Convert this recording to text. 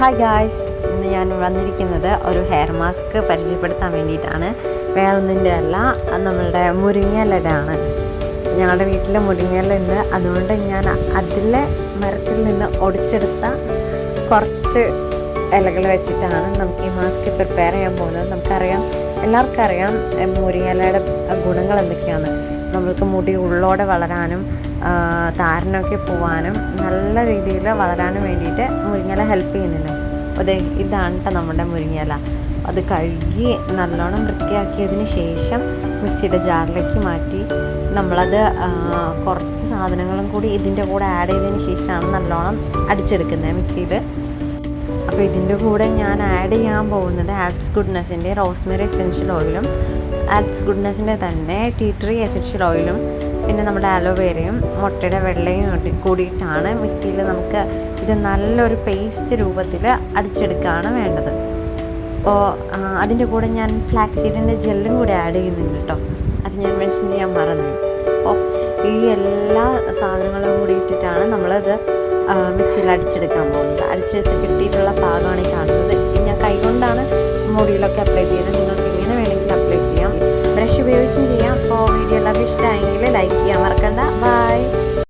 Hi guys ഇന്ന് ഞാൻ വന്നിരിക്കുന്നത് ഒരു ഹെയർ മാസ്ക് പരിചയപ്പെടുത്താൻ വേണ്ടിയിട്ടാണ്. വേറൊന്നിന്റെ അല്ല നമ്മളുടെ മുരിങ്ങയിലയാണ്. ഞങ്ങളുടെ വീട്ടിൽ മുരിങ്ങയിലുണ്ട്. അതുകൊണ്ട് ഞാൻ അതിലെ മരത്തിൽ നിന്ന് ഒടിച്ചെടുത്ത കുറച്ച് ഇലകൾ വെച്ചിട്ടാണ് നമുക്ക് ഈ മാസ്ക് പ്രിപ്പയർ ചെയ്യാൻ പോകുന്നത്. നമുക്കറിയാം എല്ലാവർക്കും അറിയാം മുരിങ്ങയിലയുടെ ഗുണങ്ങൾ എന്തൊക്കെയാണ്. നമ്മൾക്ക് മുടി ഉള്ളോടെ വളരാനും താരനൊക്കെ പോവാനും നല്ല രീതിയിൽ വളരാനും വേണ്ടിയിട്ട് മുരിങ്ങയില ഹെൽപ്പ് ചെയ്യുന്നുണ്ട് അതെ ഇതാണ് കേട്ടോ നമ്മുടെ മുരിങ്ങയില. അത് കഴുകി നല്ലോണം വൃത്തിയാക്കിയതിന് ശേഷം മിക്സിയുടെ ജാറിലേക്ക് മാറ്റി നമ്മളത് കുറച്ച് സാധനങ്ങളും കൂടി ഇതിന്റെ കൂടെ ആഡ് ചെയ്തതിന് ശേഷമാണ് നല്ലോണം അടിച്ചെടുക്കുന്നത് മിക്സിയിൽ. അപ്പോൾ ഇതിന്റെ കൂടെ ഞാൻ ആഡ് ചെയ്യാൻ പോകുന്നത് ആപ്സ് ഗുഡ്നെസ്സിന്റെ റോസ്മെറി എസെൻഷ്യൽ ഓയിലും ആപ്സ് ഗുഡ്നെസ്സിന്റെ തന്നെ ടീ ട്രീ എസെൻഷ്യൽ ഓയിലും പിന്നെ നമ്മുടെ അലോവേരയും മുട്ടയുടെ വെള്ളയും കൂടി- കൂടിയിട്ടാണ് മിക്സിയിൽ നമുക്ക് ഇത് നല്ലൊരു പേസ്റ്റ് രൂപത്തിൽ അടിച്ചെടുക്കുകയാണ് വേണ്ടത്. അപ്പോൾ അതിന്റെ കൂടെ ഞാൻ ഫ്ലാക്സ് സീഡിന്റെ ജെല്ലും കൂടി ആഡ് ചെയ്യുന്നുണ്ട് കേട്ടോ. അത് ഞാൻ മെൻഷൻ ചെയ്യാൻ മറന്നു. അപ്പോൾ ഈ എല്ലാ സാധനങ്ങളും കൂടി ഇട്ടിട്ടാണ് നമ്മളത് മിക്സിയിൽ അടിച്ചെടുക്കാൻ പോകുന്നത്. അടിച്ചെടുത്ത് കിട്ടിയിട്ടുള്ള പാകമാണ് ഈ കാണുന്നത്. ഞാൻ കൈകൊണ്ടാണ് മുടിയിലൊക്കെ അപ്ലൈ ചെയ്തത്. നിങ്ങൾക്ക് ഇങ്ങനെ വേണമെങ്കിൽ അപ്ലൈ ചെയ്യാം. ബ്രഷ് ഉപയോഗിച്ചും ചെയ്യാം. അപ്പോൾ വീഡിയോ എല്ലാവർക്കും ഇഷ്ടമായെങ്കിൽ นะมา